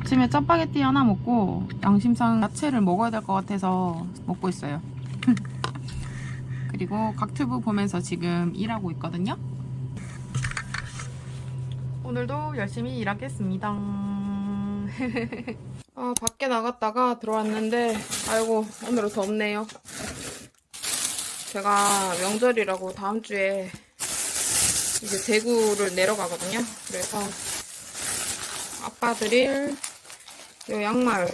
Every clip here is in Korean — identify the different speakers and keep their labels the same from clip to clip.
Speaker 1: 아침에 짜파게티 하나 먹고 양심상 야채를 먹어야 될 것 같아서 먹고 있어요. 그리고 각튜브 보면서 지금 일하고 있거든요. 오늘도 열심히 일하겠습니다. 아, 밖에 나갔다가 들어왔는데 아이고 오늘은 덥네요. 제가 명절이라고 다음 주에 이제 대구를 내려가거든요. 그래서 아빠 드릴 요 양말,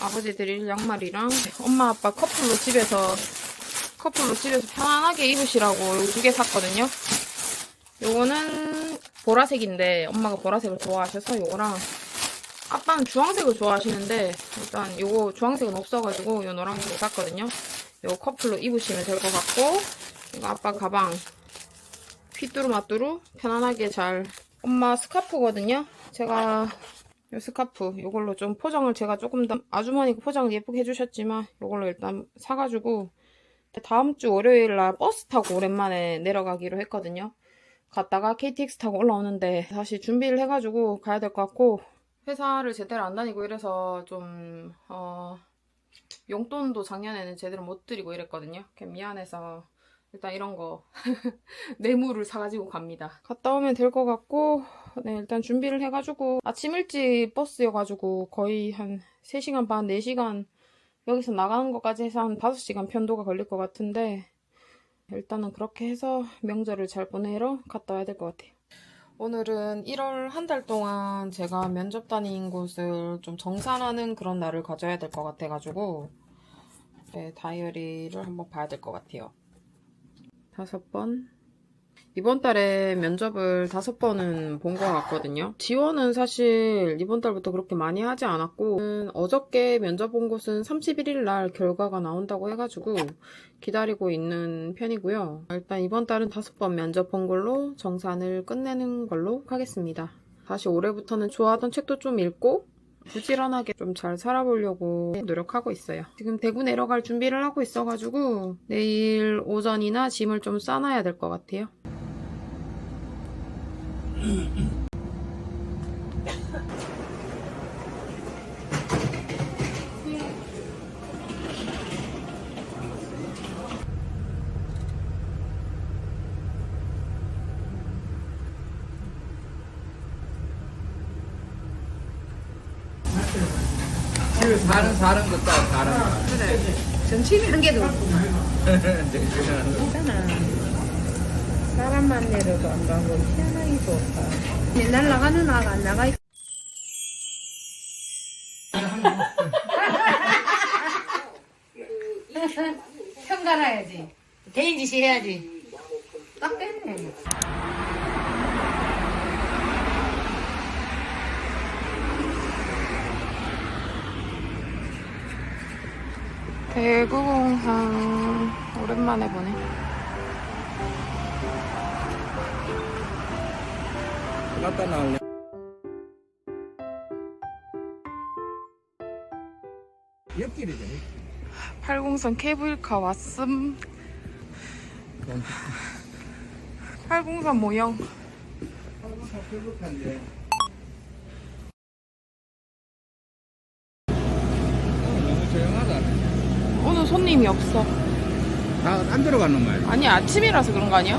Speaker 1: 아버지 드릴 양말이랑 엄마 아빠 커플로 집에서 커플로 집에서 편안하게 입으시라고 요 두 개 샀거든요. 요거는 보라색인데 엄마가 보라색을 좋아하셔서 요거랑 아빠는 주황색을 좋아하시는데 일단 요거 주황색은 없어가지고 요 노란색을 샀거든요. 요 커플로 입으시면 될 것 같고 이거 아빠 가방 휘뚜루마뚜루 편안하게 잘 엄마 스카프거든요. 제가 요 스카프 요걸로 좀 포장을 제가 조금 더 아주머니가 포장을 예쁘게 해주셨지만 요걸로 일단 사가지고 다음 주 월요일 날 버스 타고 오랜만에 내려가기로 했거든요. 갔다가 KTX 타고 올라오는데 다시 준비를 해가지고 가야 될 것 같고 회사를 제대로 안 다니고 이래서 좀 어, 용돈도 작년에는 제대로 못 드리고 이랬거든요. 미안해서 일단 이런 거 뇌물을 사가지고 갑니다. 갔다 오면 될 것 같고 네 일단 준비를 해가지고 아침 일찍 버스여가지고 거의 한 3시간 반 4시간 여기서 나가는 것까지 해서 한 5시간 편도가 걸릴 것 같은데 일단은 그렇게 해서 명절을 잘 보내러 갔다 와야 될 것 같아요. 오늘은 1월 한 달 동안 제가 면접 다닌 곳을 좀 정산하는 그런 날을 가져야 될 것 같아가지고 네, 다이어리를 한번 봐야 될 것 같아요. 다섯 번. 이번 달에 면접을 다섯 번은 본 것 같거든요. 지원은 사실 이번 달부터 그렇게 많이 하지 않았고, 음, 어저께 면접 본 곳은 31일 날 결과가 나온다고 해가지고 기다리고 있는 편이고요. 일단 이번 달은 다섯 번 면접 본 걸로 정산을 끝내는 걸로 하겠습니다. 다시 올해부터는 좋아하던 책도 좀 읽고, 부지런하게 좀 잘 살아보려고 노력하고 있어요. 지금 대구 내려갈 준비를 하고 있어가지고 내일 오전이나 짐을 좀 싸놔야 될 것 같아요.
Speaker 2: 사는 사는 것도 다른 거.
Speaker 3: 정치미 한 개도 없구만.
Speaker 2: 네,
Speaker 3: 괜찮아. 사람 만 내려도 안 가고 희한하게 좋다. 맨날 나가는 아가 안 나가 있
Speaker 4: 편갈아야지. 개인짓이 해야지.
Speaker 3: 딱 됐네.
Speaker 1: 대구공항 오랜만에 보네.
Speaker 2: 갔다 나올래. 옆길이죠. 옆길.
Speaker 1: 803 케이블카 왔음. 803 모형.
Speaker 2: 별로한데. 너무 조용하다.
Speaker 1: 오늘 손님이 없어.
Speaker 2: 다안 들어가는 말.
Speaker 1: 아니 아침이라서 그런 거 아니야?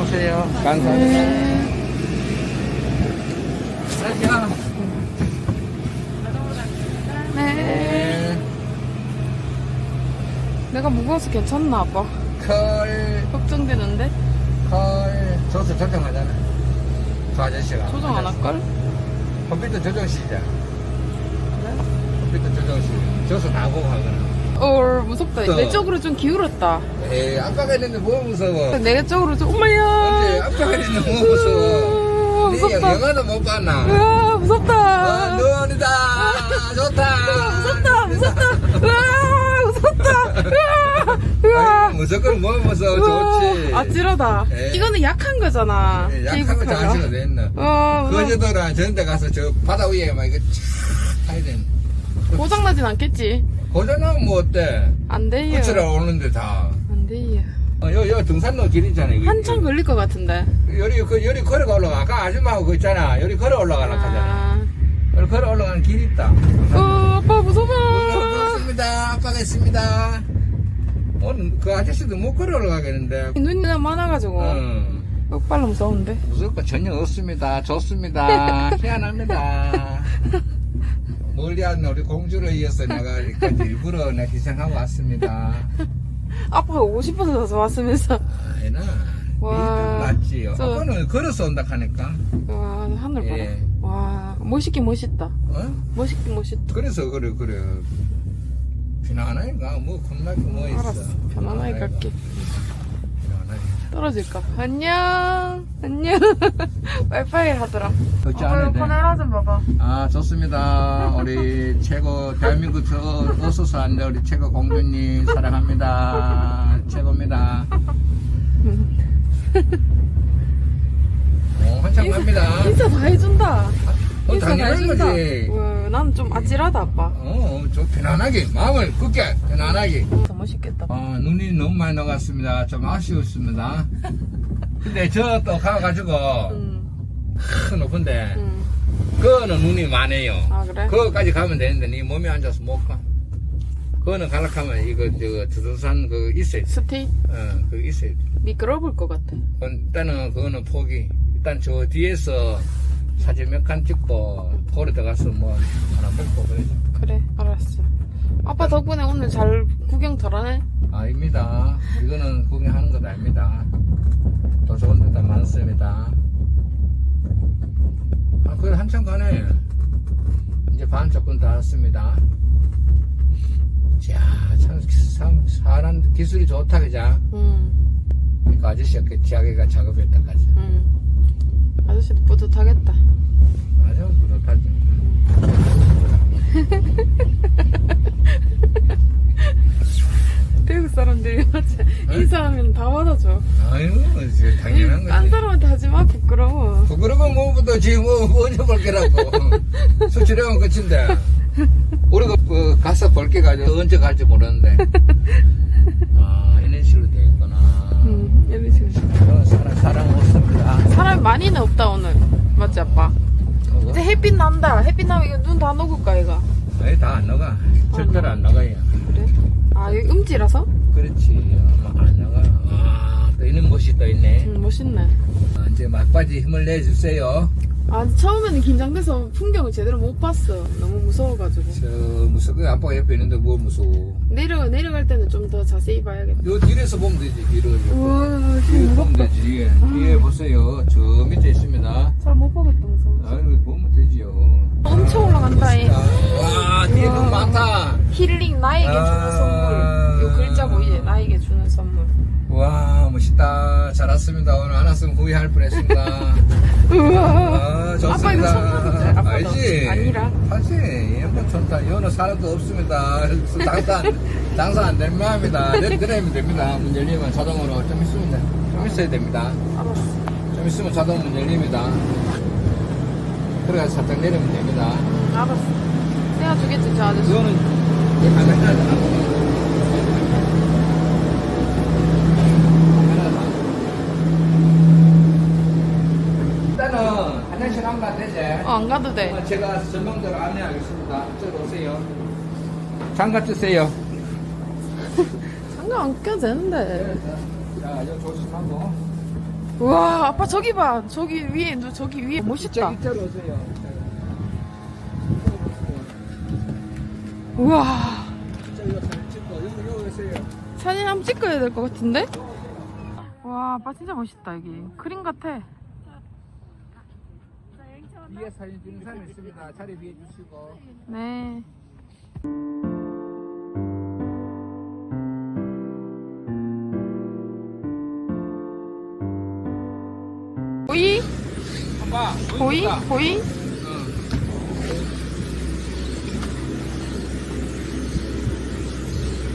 Speaker 2: 오세요. 감사합니다. 안녕.
Speaker 1: 네.
Speaker 2: 네.
Speaker 1: 내가 무거워서 괜찮나 아빠?
Speaker 2: 컬,
Speaker 1: 걱정되는데
Speaker 2: 컬. 조수 조정하잖아. 저 아저씨가.
Speaker 1: 조정 안 할걸?
Speaker 2: 컴퓨터 조정실이잖아. 컴퓨터 조정실. 조수 다 보고 하거나.
Speaker 1: 어 무섭다.
Speaker 2: 또.
Speaker 1: 내 쪽으로 좀 기울었다.
Speaker 2: 에이, 아빠가 있는데 뭐 무서워.
Speaker 1: 내 쪽으로 좀
Speaker 2: 근데
Speaker 1: 엄마야.
Speaker 2: 아빠가 있는데 뭐 무서워.
Speaker 1: 아,
Speaker 2: 네
Speaker 1: 무섭다.
Speaker 2: 영화도 못 봤나?
Speaker 1: 아 무섭다.
Speaker 2: 아, 눈이다. 좋다.
Speaker 1: 무섭다 무섭다. 으아. 으아.
Speaker 2: 아이고, 무조건 뭐 무서워. 좋지.
Speaker 1: 아찔하다.
Speaker 2: 에.
Speaker 1: 이거는 약한 거잖아.
Speaker 2: 예, 약한 거
Speaker 1: 케이블카가.
Speaker 2: 장치가 됐나?
Speaker 1: 어, 무서워.
Speaker 2: 거제도랑 저런 데 가서 저 바다 위에 막 이거 촥 타야 되는.
Speaker 1: 고장나진 않겠지?
Speaker 2: 고장나면 뭐 어때?
Speaker 1: 안 돼요.
Speaker 2: 끝으로 오는데 다.
Speaker 1: 안 돼요.
Speaker 2: 어, 요, 요 등산로 길 있잖아요. 이거.
Speaker 1: 한참 걸릴 것 같은데.
Speaker 2: 요리, 그, 요리 걸어가 올라가. 아까 아줌마하고 그 있잖아. 요리 걸어 올라가려고 하잖아.
Speaker 1: 아,
Speaker 2: 요리 걸어 올라가는 길이 있다.
Speaker 1: 어, 아빠 무서워.
Speaker 2: 고맙습니다. 아빠가 있습니다. 오늘 그 아저씨도 못 걸어 올라가겠는데.
Speaker 1: 눈이 너무 많아가지고.
Speaker 2: 응.
Speaker 1: 억발로 무서운데.
Speaker 2: 무섭고 전혀 없습니다. 좋습니다. 희한합니다. 멀리 하는 우리 공주를 이어서 내가 여기까지 일부러 내 희생하고 왔습니다.
Speaker 1: 아빠가 오고 싶어서 좋았으면서.
Speaker 2: 아니나.
Speaker 1: 와.
Speaker 2: 맞지요.
Speaker 1: 저-
Speaker 2: 아빠는 걸어서 온다 하니까.
Speaker 1: 와, 하늘 봐라.
Speaker 2: 예.
Speaker 1: 와, 멋있긴 멋있다.
Speaker 2: 어?
Speaker 1: 멋있긴 멋있다.
Speaker 2: 그래서 그래 그래. 편안하니까 뭐 겁날 거뭐 있어.
Speaker 1: 알았어. 편안하게 갈게.
Speaker 2: 편안하게.
Speaker 1: 떨어질까? 안녕. 안녕. 와이파이 하더라.
Speaker 2: 그렇지
Speaker 1: 아빠
Speaker 2: 않은데.
Speaker 1: 카메라 좀 봐봐.
Speaker 2: 아 좋습니다. 우리 최고 대한민국 저 어서 사는데 우리 최고 공주님 사랑합니다. 최고입니다. 어, 한참 갑니다.
Speaker 1: 인사 다 해준다.
Speaker 2: 어, 당연한. 거지.
Speaker 1: 와, 나는 좀 아찔하다, 아빠.
Speaker 2: 어, 좀 편안하게 마음을 굳게 편안하게.
Speaker 1: 더 멋있겠다.
Speaker 2: 아, 눈이 너무 많이 녹았습니다. 좀 아쉬웠습니다. 근데 저 또 가가지고
Speaker 1: 응,
Speaker 2: 큰 높은데
Speaker 1: 응.
Speaker 2: 그거는 눈이 많아요.
Speaker 1: 아, 그래?
Speaker 2: 그거까지 가면 되는데 네 몸이 앉아서 못 가. 그거는 가락하면 이거 저 두둔산 그 있어야 돼.
Speaker 1: 스테이
Speaker 2: 어, 그 있어야 돼.
Speaker 1: 미끄러울 것 같아.
Speaker 2: 일단은 그거는 포기. 일단 저 뒤에서 사진 몇 칸 찍고 포로 들어가서 뭐 하나 먹고 그러죠.
Speaker 1: 그래, 알았어. 아빠 덕분에 오늘 잘 구경 잘하네.
Speaker 2: 아닙니다. 이거는 구경하는 것 아닙니다. 더 좋은 데다 많습니다. 아, 그래 한참 가네. 이제 반 조금 다 왔습니다. 자, 참, 참 사람 기술이 좋다, 그자?
Speaker 1: 응,
Speaker 2: 그 아저씨가 그 지하개가 작업했다, 까지
Speaker 1: 응. 아저씨도 뿌듯하겠다.
Speaker 2: 아주 뿌듯하지.
Speaker 1: 태국 사람들이? 인사하면 다 받아줘.
Speaker 2: 아유, 이제 당연한
Speaker 1: 딴
Speaker 2: 거지.
Speaker 1: 사람한테 하지 마, 부끄러워.
Speaker 2: 부끄러운 뭐부터 지금 뭐 언제 볼 게라고. 수치료는 끝인데. 우리가 그 가서 볼게 가지고 언제 갈지 모르는데.
Speaker 1: 사람이 많이는 없다, 오늘. 맞지, 아빠?
Speaker 2: 그거?
Speaker 1: 이제 햇빛 난다. 햇빛 나면 이거 눈 다 녹을까, 이거?
Speaker 2: 아니, 다안 나가. 절대로 안 나가요.
Speaker 1: 그래? 아, 여기 음지라서?
Speaker 2: 그렇지. 아마 안 나가. 아, 또 이런 곳이 또 있네.
Speaker 1: 응, 멋있네.
Speaker 2: 아, 이제 막바지 힘을 내주세요.
Speaker 1: 아, 처음에는 긴장돼서 풍경을 제대로 못 봤어. 너무 무서워가지고.
Speaker 2: 저, 무서워. 아빠가 옆에 있는데 뭘 무서워.
Speaker 1: 내려, 내려갈 때는 좀 더 자세히 봐야겠다.
Speaker 2: 요 뒤에서 보면 되지, 뒤로.
Speaker 1: 우와,
Speaker 2: 뒤에 보면
Speaker 1: 무섭다.
Speaker 2: 되지. 뒤에 보세요. 저 밑에 있습니다.
Speaker 1: 잘 못 보겠다, 무서워.
Speaker 2: 아이고, 보면 되지요.
Speaker 1: 엄청 올라간다, 이.
Speaker 2: 와, 뒤에
Speaker 1: 우와.
Speaker 2: 돈 많다.
Speaker 1: 힐링, 나에게 주는
Speaker 2: 아.
Speaker 1: 선물. 요 글자 보이지? 나에게 주는 선물.
Speaker 2: 와, 멋있다. 잘 왔습니다. 오늘 안 왔으면 후회할 뻔 했습니다.
Speaker 1: 우와.
Speaker 2: 아, 좋습니다.
Speaker 1: 아빠 이거.
Speaker 2: 알지?
Speaker 1: 아니라.
Speaker 2: 하지. 얘뭐 좋다. 여는 사람도 없습니다. 장사, 안- 장사 안 될 마음이다. 내, 내리면 됩니다. 문 열리면 자동으로 좀 돼. 좀 있어야 됩니다.
Speaker 1: 알았어.
Speaker 2: 좀 있으면 자동 문 열립니다. 그래서 살짝 내리면 됩니다.
Speaker 1: 응, 알았어. 내가 주겠지, 저 아저씨.
Speaker 2: 이거는 이 카메라다. 한번 가도 되지?
Speaker 1: 어, 안 가도 돼.
Speaker 2: 어, 제가 전망대로 안내하겠습니다. 이쪽으로 오세요. 장갑 주세요.
Speaker 1: 장갑 안 껴도 되는데.
Speaker 2: 자, 이거 조심하고.
Speaker 1: 우와, 아빠 저기 봐. 저기 위에, 너 저기 위에 멋있다.
Speaker 2: 이쪽, 이쪽으로 오세요.
Speaker 1: 우와.
Speaker 2: 이쪽으로 사진 찍고, 여기, 여기 오세요.
Speaker 1: 사진 한번 찍어야 될 것 같은데? 와, 아빠 진짜 멋있다, 여기. 크림 같아.
Speaker 2: 위에 사진 찍는 사람 있습니다. 자리 비해 주시고.
Speaker 1: 네. 보이?
Speaker 2: 한봐
Speaker 1: 보이? 보이?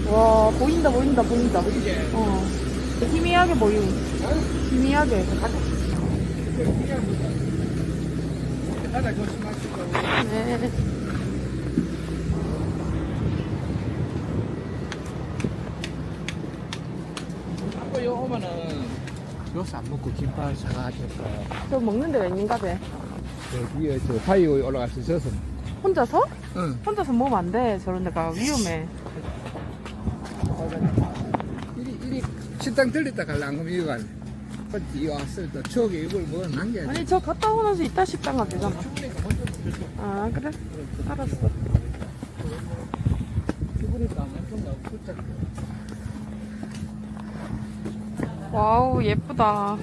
Speaker 1: 와, 보인다, 보인다, 보인다. 어. 희미하게 보여. 희미하게.
Speaker 2: 조심하시고.
Speaker 1: 네.
Speaker 2: 아빠 요 오면 그러면은 요새 안 먹고 김밥 사가지고
Speaker 1: 저 먹는 데가 있는가 봐.
Speaker 2: 저 위에 저 바위 위에 올라갈 수 있어서
Speaker 1: 혼자서?
Speaker 2: 응
Speaker 1: 혼자서 먹으면 안 돼. 저런 데가 위험해.
Speaker 2: 이리 이리 식당 들렸다 갈라 안 그러면 이거 갈래 어디 왔을 때 추억에 이걸 뭐 남겨야 돼
Speaker 1: 아니 저 갔다 오고 나서 이따 식당 가도 되잖아. 아 그래? 알았어.
Speaker 2: 죽으니까 엄청 나고 붙잡
Speaker 1: 와우 예쁘다.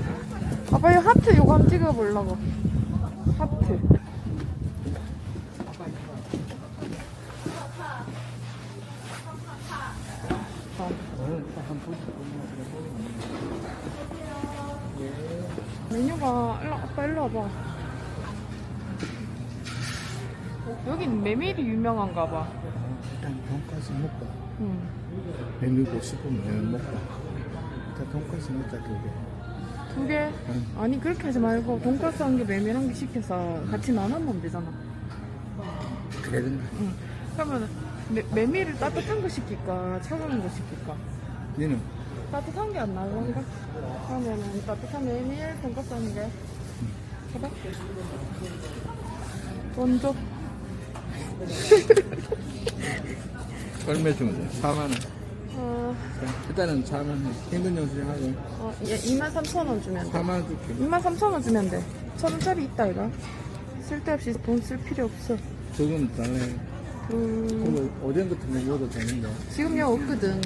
Speaker 1: 아빠 이 하트 요거 한번 찍어보려고. 하트. 메뉴가 일로 아빠 일로 와봐. 어, 여긴 메밀이 유명한가 봐.
Speaker 2: 일단 돈까스 먹고
Speaker 1: 응.
Speaker 2: 메밀고 싶으면 메밀 먹고 일단 돈까스 먹자 그게
Speaker 1: 두 개? 아니 그렇게 하지 말고 돈가스 한 개 메밀 한 개 시켜서 같이 나눠 먹으면 되잖아.
Speaker 2: 그래든가
Speaker 1: 응. 그러면 메, 메밀을 따뜻한 거 시킬까 차가운 거 시킬까?
Speaker 2: 니는
Speaker 1: 따뜻한 게 안 나올란가? 그러면은 따뜻한 메밀 돈가스 한 개. 돈 줘.
Speaker 2: 얼마 주면 돼? 4만 원
Speaker 1: 어,
Speaker 2: 일단은 4만 원 현금 영수증하고
Speaker 1: 어, 얘 2만 3천 원 주면 돼.
Speaker 2: 4만 원 줄게
Speaker 1: 2만 3천 원 주면 돼. 천 원짜리 있다 이거. 쓸데없이 돈 쓸 필요 없어.
Speaker 2: 조금 달래
Speaker 1: 음,
Speaker 2: 그리고 오전 같은 거 먹어도 되는데
Speaker 1: 지금 여 없거든.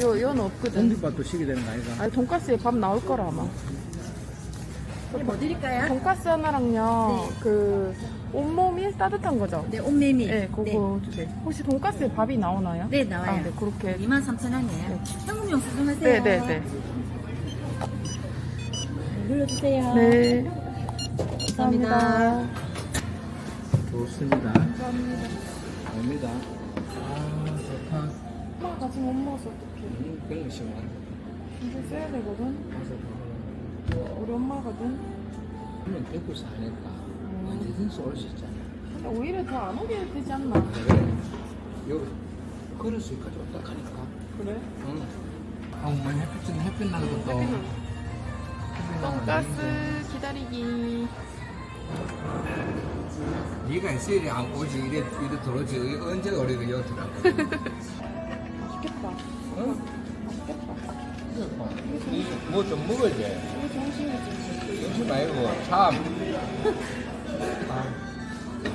Speaker 1: 요, 요는 없거든.
Speaker 2: 공깃밥도 시게 되는 거 아이가?
Speaker 1: 아니 돈가스에 밥 나올 거라 아마.
Speaker 3: 뭐 드릴까요?
Speaker 1: 돈가스 하나랑요. 그 온몸이 따뜻한 거죠.
Speaker 3: 네, 온메밀.
Speaker 1: 네, 그거 주세요. 혹시 돈가스에 밥이 나오나요?
Speaker 3: 네, 나와요.
Speaker 1: 아, 네, 그렇게.
Speaker 3: 23,000원이에요. 현금 영수증 하세요.
Speaker 1: 네, 네, 네.
Speaker 3: 눌러주세요.
Speaker 1: 네.
Speaker 3: 감사합니다.
Speaker 1: 감사합니다.
Speaker 2: 좋습니다
Speaker 1: 감사합니다.
Speaker 2: 옵니다 아 좋다
Speaker 1: 엄마가 같이 못 먹어서 어떡해.
Speaker 2: 음, 그런 거 심한
Speaker 1: 이거 써야 되거든.
Speaker 2: 가서
Speaker 1: 우리 엄마거든.
Speaker 2: 그러면 배고 사니까 언제든지 올 수 있잖아
Speaker 1: 근데 오히려 더 안 오게 되지 않나?
Speaker 2: 그래 요 그릇을까지 왔다 가니까
Speaker 1: 그래?
Speaker 2: 응 아, 엄마 햇빛은 햇빛 나는 것도
Speaker 1: 돈가스 기다리기.
Speaker 2: 네가 있어야지 안 오지 이래 이래 들어오지 언제 우리가 여기 들어가
Speaker 1: 맛있겠다.
Speaker 2: 응?
Speaker 1: 맛있겠다.
Speaker 2: 뭐좀 먹어야지
Speaker 1: 이거.
Speaker 2: 영수 말고 참. 아,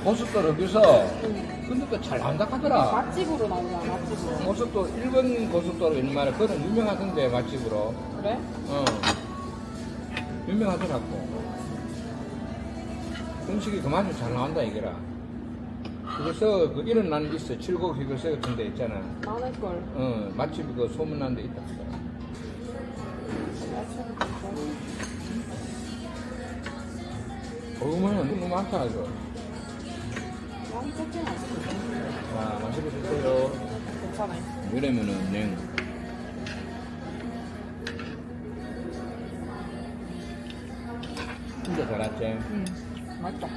Speaker 2: 고속도로 여기서. 근데 또 잘 나온다 하더라.
Speaker 1: 맛집으로 나오잖아, 맛집으로.
Speaker 2: 고속도로 일본 고속도로 있는 말에 그거는 유명하던데 맛집으로.
Speaker 1: 그래?
Speaker 2: 어. 유명하더라고. 음식이 그만큼 잘 나온다 이거라. 그래서 그 일어나는 데 있어. 칠곡 휘글세 같은 데 있잖아.
Speaker 1: 많을걸.
Speaker 2: 어 맛집이 그 소문난 데 있다 어머나 너무 많다 이거
Speaker 1: 많이 쫓진 않지.
Speaker 2: 자 마시고 드세요
Speaker 1: 괜찮아.
Speaker 2: 이러면은 냉 진짜 잘했지
Speaker 1: 응. 맛있다.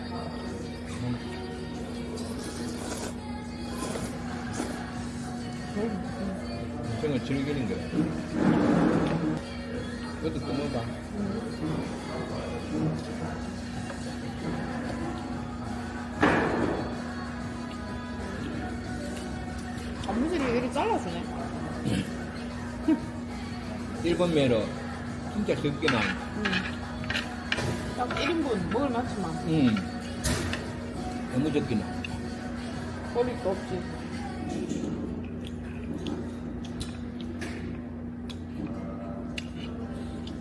Speaker 2: 인생을 즐기는 거야 이것도 또 먹어봐
Speaker 1: 단 잘라주네.
Speaker 2: 일본 매로 진짜 적게 나
Speaker 1: 응. 딱 1인분 먹을 만치만.
Speaker 2: 응. 너무 적게 나
Speaker 1: 버릴 거 없지.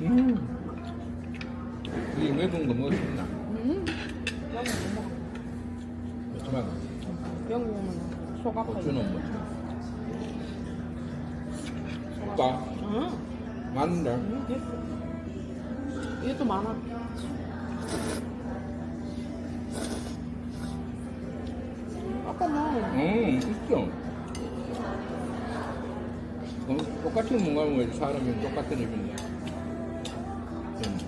Speaker 2: 음. 이 매운 거 먹을 수 있나?
Speaker 1: 음. 여기 못 먹어.
Speaker 2: 먹지 말고
Speaker 1: 여기 오면 속 아파요.
Speaker 2: 고추는 먹
Speaker 1: 또 많아. 아까는
Speaker 2: 응 있어 어, 똑같은 뭔가 뭐 사람이 똑같은 입인데 음.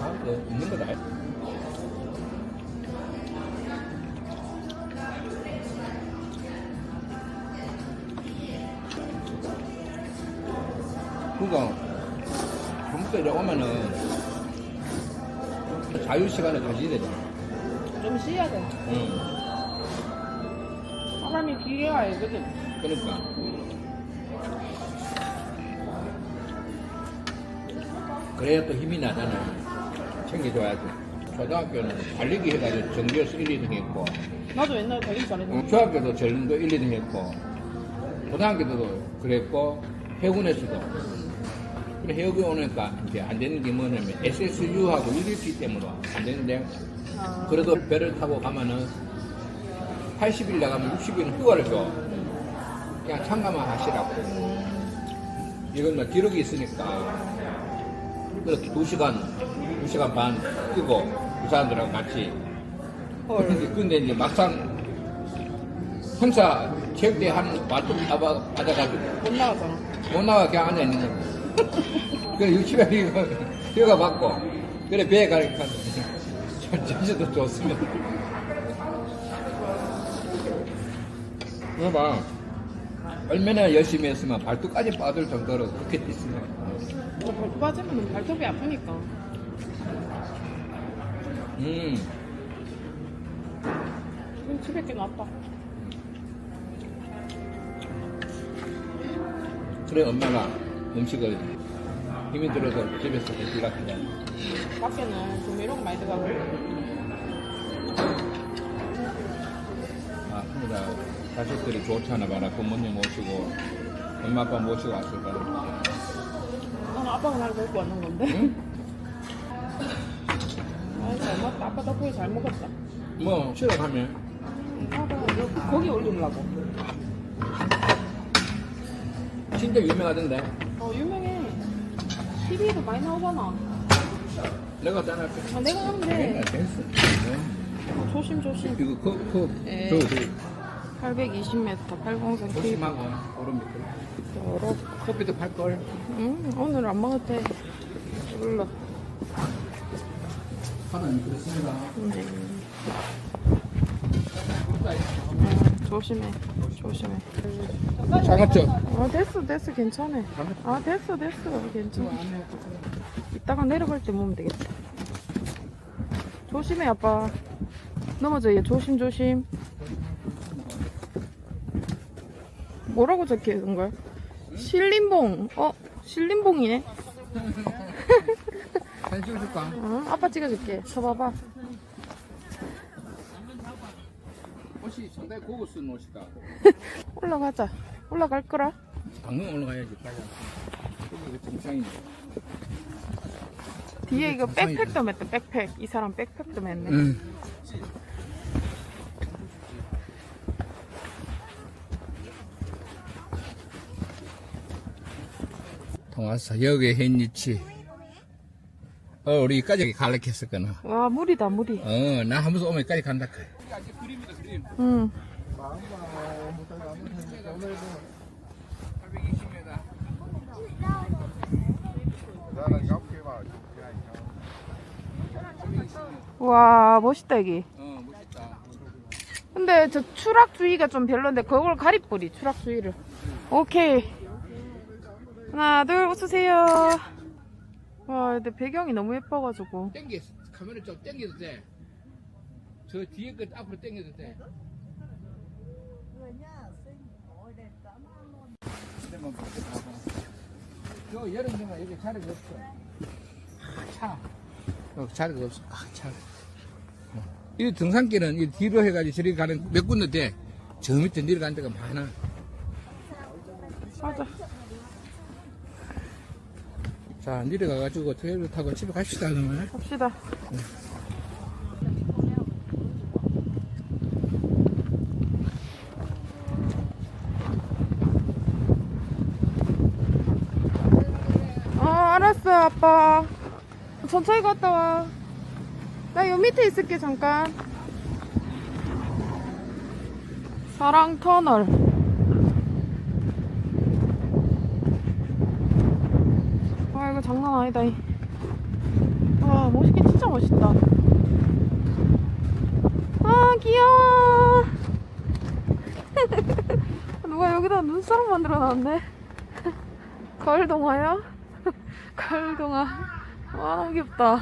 Speaker 2: 아, 그 있는 거다 이제 오면은 자유 시간을 가져야 되잖아.
Speaker 1: 좀 쉬어야 돼.
Speaker 2: 응.
Speaker 1: 사람이 기회가 알거든.
Speaker 2: 그러니까. 그래야 또 힘이 나잖아. 챙겨줘야지. 초등학교는 달리기 해가지고 전교에서 1, 2등 했고,
Speaker 1: 나도 옛날에 되게 잘했는데.
Speaker 2: 응, 중학교도 전도 1, 2등 했고, 고등학교도 그랬고, 해군에서도. 해군에 오니까 이제 안 되는 게 뭐냐면 SSU하고 UDP 때문에 안 되는데,
Speaker 1: 아,
Speaker 2: 그래도 배를 타고 가면은 80일 나가면 60일은 휴가를 줘. 그냥 참가만 하시라고. 이건 뭐 기록이 있으니까. 그렇게 2시간, 2시간 반 끄고 그 사람들하고 같이.
Speaker 1: 헐.
Speaker 2: 근데, 근데 이제 막상 행사 체육대회 하는 거 받아, 받아가지고
Speaker 1: 못 나가잖아.
Speaker 2: 못 나와 그냥 앉아 있는 거야. 그래 60일 이거 휴가 받고 그래 배에 가니까 전체도 좋습니다. 봐봐 얼마나 열심히 했으면 발톱까지 빠질 정도로 그렇게 됐으면
Speaker 1: 뭐 발톱 빠지면 발톱이 아프니까.
Speaker 2: 음
Speaker 1: 음, 집에 꽤 낫다.
Speaker 2: 그래 엄마가 음식을 힘이 들어서 집에서 해주려고 그래.
Speaker 1: 밖에는 좀 이런 거 많이 들어가고.
Speaker 2: 아 큰일다 자식들이 좋잖아 봐라 부모님 모시고 엄마 아빠 모시고 왔을 거야
Speaker 1: 나는 아빠가 나를 데리고 왔는 건데.
Speaker 2: 응?
Speaker 1: 아, 잘 먹다. 아빠 덕분에 잘 먹었다.
Speaker 2: 뭐 싫어 하면
Speaker 1: 아빠가 여기, 거기 올리려고.
Speaker 2: 진짜 유명하던데.
Speaker 1: TV에도 많이 나오잖아.
Speaker 2: 내가 짠할게
Speaker 1: 아, 내가 하는데.
Speaker 2: 맨날 됐어 어.
Speaker 1: 조심, 조심.
Speaker 2: 이거 컵컵
Speaker 1: 예.
Speaker 2: 저거 저거
Speaker 1: 820m, 803 케이블.
Speaker 2: 조심하고 얼음 밑에
Speaker 1: 여러.
Speaker 2: 커피도 팔걸
Speaker 1: 응, 오늘 안 먹어도 돼. 몰라.
Speaker 2: 하나님 그렇습니다
Speaker 1: 네. 응, 조심해. 조심해.
Speaker 2: 장어쪽
Speaker 1: 아, 됐어, 됐어. 괜찮아. 아, 됐어, 됐어. 괜찮아. 이따가 내려갈 때 보면 되겠다. 조심해, 아빠. 넘어져, 얘. 조심, 조심. 뭐라고 적혀 있는 거야? 신림봉. 어, 신림봉이네.
Speaker 2: 사진 찍어줄까?
Speaker 1: 응, 아빠 찍어줄게. 서봐봐.
Speaker 2: 옷이 상당히 고급 쓴 옷이다
Speaker 1: 올라가자. 올라갈 거라.
Speaker 2: 방금 올라가야지 빨리 여기 정상이네
Speaker 1: 뒤에 이거. 백팩도 맸다, 백팩. 이 사람 백팩도 맸네.
Speaker 2: 응. 동화사 여기 햇니치 어 우리 여기까지 갈라했었거나
Speaker 1: 와, 물이다, 물이.
Speaker 2: 어나 한번 오면 여기까지 간다
Speaker 1: 응.
Speaker 2: 820m
Speaker 1: 와, 멋있다, 여기.
Speaker 2: 어 멋있다.
Speaker 1: 근데 저 추락 주의가 좀 별론데 그걸 가리뿌리 추락 주의를. 오케이. 하나 둘 웃으세요. 와 근데 배경이 너무 예뻐가지고.
Speaker 2: 땡겨 카메라 좀 땡겨도 돼 저 뒤에 거 앞으로 땡겨도 돼. 저 여름 되면 여기 자리가 없어. 아, 차 여기 자리가 없어. 아, 차 어. 이 등산길은 이 뒤로 해가지고 저리 가는 몇 군데 돼 저 밑에 내려가는 데가 많아.
Speaker 1: 맞아.
Speaker 2: 자 내려가가지고 트레일러 타고 집에 갑시다 그러면.
Speaker 1: 갑시다. 어 알았어 아빠 천천히 갔다 와 나 요 밑에 있을게 잠깐. 사랑 터널. 와 이거 장난 아니다 이. 와 멋있긴 진짜 멋있다. 아 귀여워. 누가 여기다 눈사람 만들어 놨네. 가을 동화야? 칼동아. 와, 너무 귀엽다.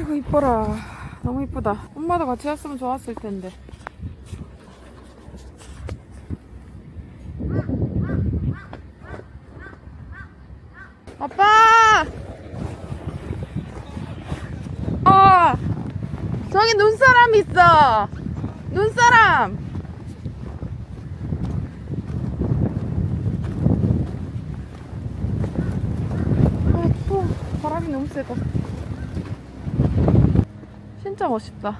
Speaker 1: 이거 이뻐라. 너무 이쁘다. 엄마도 같이 왔으면 좋았을 텐데. 아빠! 어! 저기 눈사람 있어! 눈사람! 아, 추워. 바람이 너무 세다. 진짜 멋있다.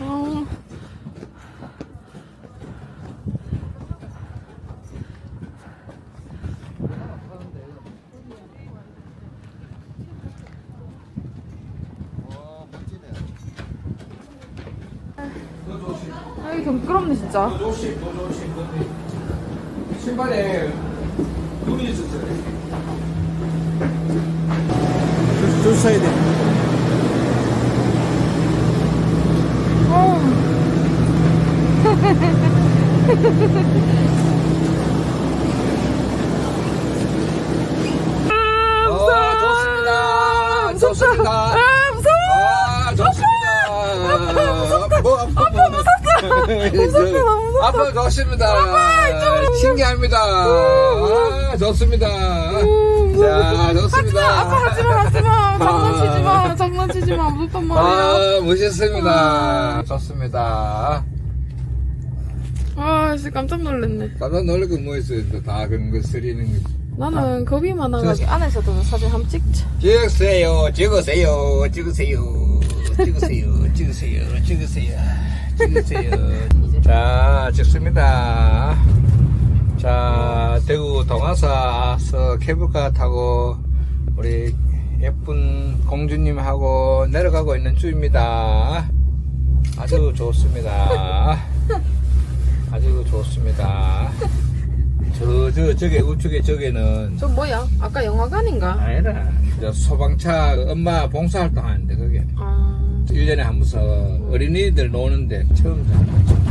Speaker 1: 어. 아, 이거 좀 부끄럽네, 진짜.
Speaker 2: 조심, 조심. 신발에 눈이 있었어요. 줄, 줄 서야 돼. 어, 무섭다.
Speaker 1: 무섭다.
Speaker 2: 아빠 좋습니다. 신기합니다. 아, 좋습니다. 자, 좋습니다.
Speaker 1: 아빠 하지마, 하지마. 장난치지 마. 장난치지 마. 무섭단 말이야.
Speaker 2: 아, 멋있습니다. 좋습니다.
Speaker 1: 아, 진짜 깜짝 놀랐네.
Speaker 2: 깜짝 놀랄 건뭐 있어요? 또다 그런 거 쓰리는 거.
Speaker 1: 나는 겁이 많아가지고 안에서도 사진 한번 찍자.
Speaker 2: 찍으세요, 찍으세요, 찍으세요, 찍으세요, 찍으세요, 찍으세요, 찍으세요. 자, 찍습니다. 자, 대구 동화사서 케이블카 타고 우리 예쁜 공주님하고 내려가고 있는 중입니다. 아주 좋습니다. 아주 좋습니다. 저, 저, 저게 우측에 저게는
Speaker 1: 저 뭐야? 아까 영화관인가?
Speaker 2: 아니라 저 소방차 엄마 봉사활동 하는데 그게
Speaker 1: 아,
Speaker 2: 1년에 한 번서 어린이들 노는데 처음 사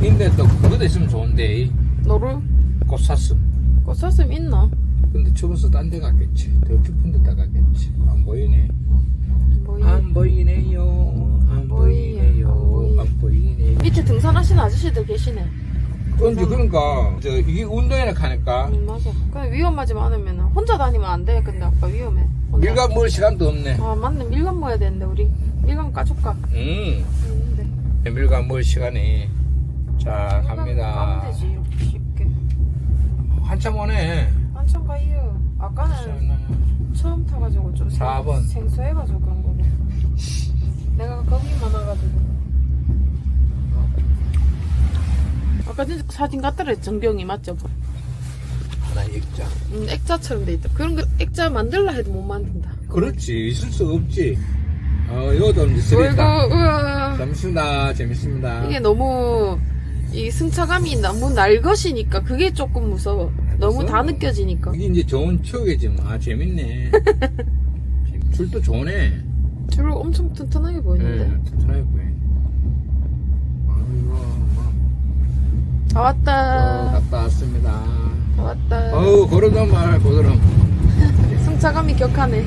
Speaker 2: 근데 또 그것도 있으면 좋은데
Speaker 1: 너를
Speaker 2: 꽃사슴
Speaker 1: 꽃사슴 있나?
Speaker 2: 근데 추워서 딴 데 갔겠지 더 깊은 데다 갔겠지 안 보이네? 안 보이네요 안 보이네요 안 보이네
Speaker 1: 밑에 등산하시는 아저씨들 계시네.
Speaker 2: 언제 그러니까 저 이게 운동이나 가니까
Speaker 1: 응, 맞아. 근데 위험하지 않으면 혼자 다니면 안 돼. 근데 아빠 위험해. 혼자.
Speaker 2: 일가 먹을 시간도 없네
Speaker 1: 아 맞네. 밀감 먹어야 되는데 우리 밀감 까줄까?
Speaker 2: 음
Speaker 1: 있는데.
Speaker 2: 밀가 먹을 시간이 자 갑니다
Speaker 1: 가면 되지 이렇게 쉽게.
Speaker 2: 한참 오네
Speaker 1: 한참 가요. 아까는 처음 타가지고 좀 생-
Speaker 2: 4번.
Speaker 1: 생 소해가지고 그런 거고. 내가 겁이 많아가지고. 아까 진짜 사진 같더래 정경이 맞죠?
Speaker 2: 하나 액자
Speaker 1: 음, 액자처럼 돼 있다. 그런 거 액자 만들라 해도 못 만든다.
Speaker 2: 그렇지 있을 수 없지 어 이것도 이제
Speaker 1: 어이구,
Speaker 2: 쓰리다
Speaker 1: 우와.
Speaker 2: 재밌습니다 재밌습니다
Speaker 1: 이게 너무 이 승차감이 너무 날 것이니까 그게 조금 무서워. 너무 다. 느껴지니까.
Speaker 2: 이게 이제 좋은 추억이지 뭐 아 재밌네 줄도 좋네
Speaker 1: 줄 엄청 튼튼하게 보이는데.
Speaker 2: 네 튼튼하게 아이고 뭐.
Speaker 1: 다
Speaker 2: 어,
Speaker 1: 왔다.
Speaker 2: 갔다 왔습니다
Speaker 1: 다 왔다.
Speaker 2: 어우 걸어도 말 고드름
Speaker 1: 승차감이 격하네.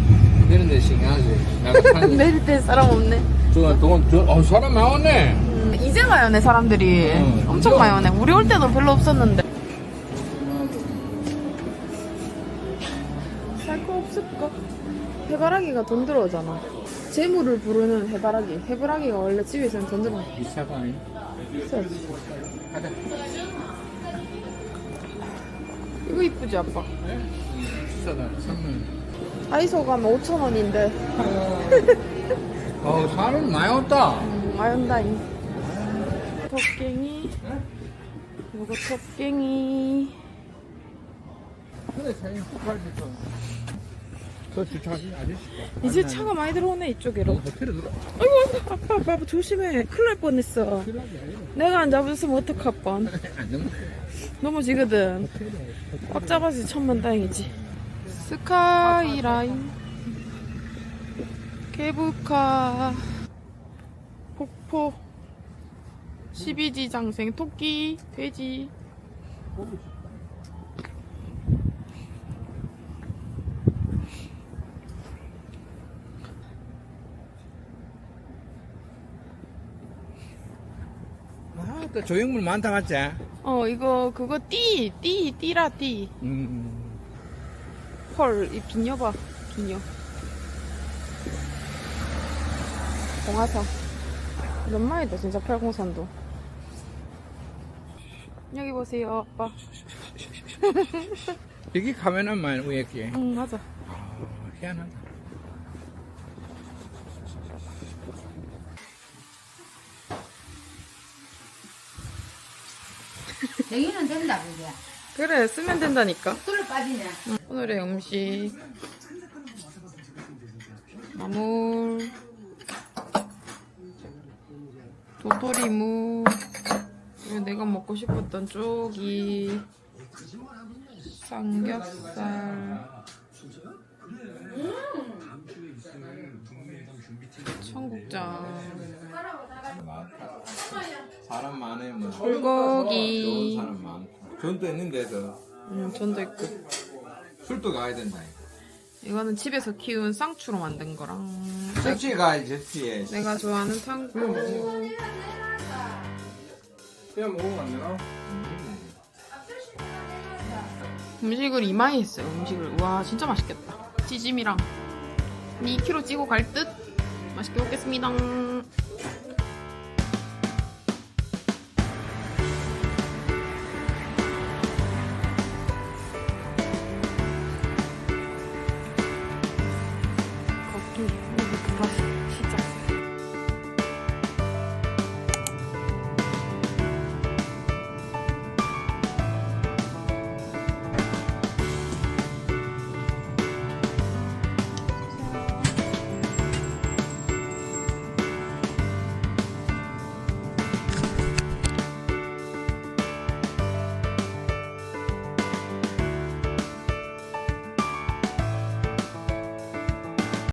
Speaker 2: 내는데 신기하지 내가 산
Speaker 1: 내릴 때 사람 없네.
Speaker 2: 저, 돈, 저, 어, 사람 많았네.
Speaker 1: 음, 이제 많이 오네 사람들이.
Speaker 2: 응.
Speaker 1: 엄청 많이 오네. 우리 올 때도 별로 없었는데. 살 거 없을까? 해바라기가 돈 들어오잖아. 재물을 부르는 해바라기. 해바라기가 원래 집에서는 돈 들어.
Speaker 2: 비싸가 아니?
Speaker 1: 있어야지.
Speaker 2: 가자.
Speaker 1: 이거 이쁘지 아빠?
Speaker 2: 비싸다. 선물.
Speaker 1: 다이소 가면 5천 원인데.
Speaker 2: 어, 사람 많이 왔다.
Speaker 1: 음, 아연다잉. 토깽이. 요거 토깽이.
Speaker 2: 그래, 주차하신 아저씨.
Speaker 1: 이제 차가 많이 들어오네 이쪽으로.
Speaker 2: 호텔에 들어.
Speaker 1: 아이고 아빠 아빠 아빠 조심해. 큰일 날 뻔했어. 내가 안 잡았으면 어떡할 뻔.
Speaker 2: 안 넘어.
Speaker 1: 넘어지거든. 꽉 잡아서 천만 다행이지. 스카이라인. 케이블카. 폭포. 12지 장생 토끼 돼지.
Speaker 2: 아, 또 조형물 많다 맞지?
Speaker 1: 어 이거 그거 띠 띠 띠라 띠.
Speaker 2: 음.
Speaker 1: 헐, 이 비녀 봐, 비녀. 공화사. 오랜만이다, 진짜 팔공산도. 여기 보세요, 아빠.
Speaker 2: 여기 가면은 만 위에 게.
Speaker 1: 응, 맞아.
Speaker 2: 아, 희한하다.
Speaker 4: 여기는 된다 그게.
Speaker 1: 그래, 쓰면 된다니까.
Speaker 4: 술을 빠지네.
Speaker 1: 오늘의 음식. 나물. 도토리무. 내가 먹고 싶었던 쪼기. 삼겹살. 청국장.
Speaker 2: 사람 많으면
Speaker 1: 불고기.
Speaker 2: 좋은 사람 많고. 전도 있는데도
Speaker 1: 음, 전도 있고.
Speaker 2: 술도 가야 된다.
Speaker 1: 이거는 집에서 키운 쌍추로 만든 거랑
Speaker 2: 접시 가야지 접시에.
Speaker 1: 내가 좋아하는 탕국
Speaker 2: 그냥 먹으면 안 되나?
Speaker 1: 음식을 이마에 했어요 음식을. 와 진짜 맛있겠다. 찌짐이랑 2kg 찌고 갈 듯. 맛있게 먹겠습니다